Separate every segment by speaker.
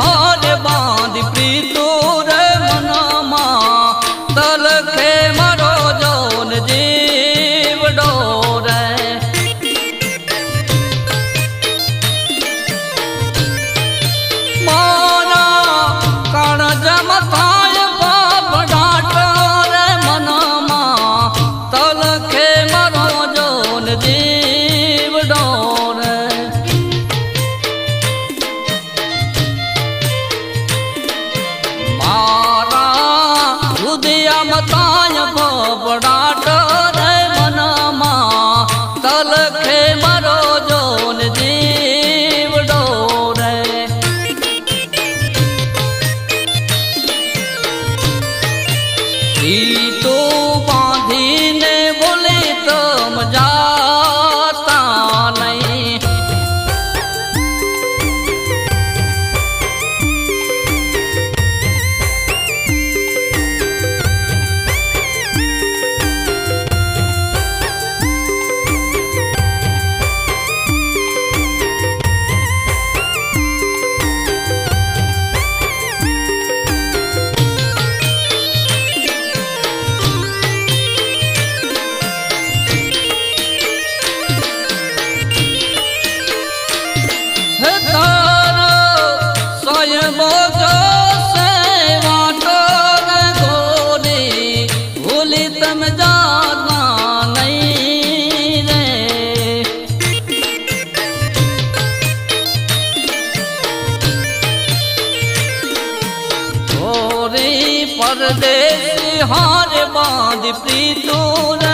Speaker 1: হরে દિયા મતાય બોબડાટ રે મનમાં. તલખે મરો જોન જીવડો રે. પરદેશ હાર બાંધ પ્રીતું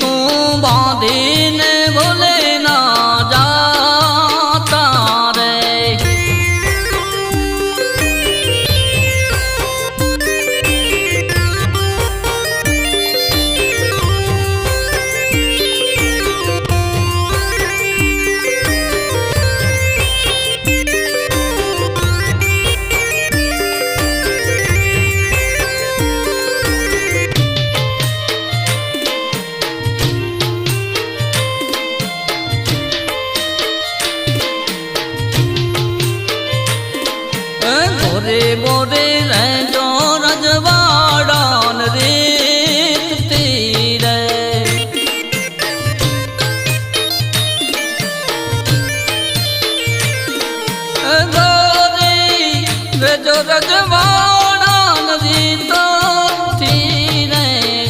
Speaker 1: તું બાંધી રે બોરે રહેજો રજવાડાન રે તીરે ગોરી રેજો રજવાડાન રે તો તીરે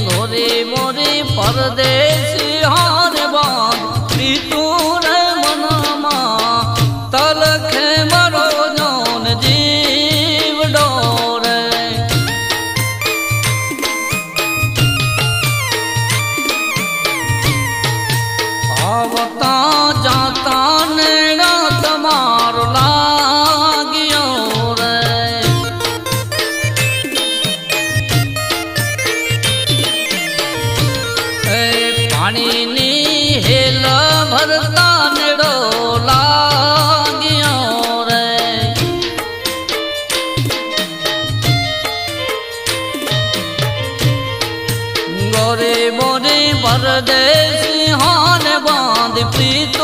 Speaker 1: ગોરે મોરે પરદેશ પરદેશી હોને બાંધ પ્રીત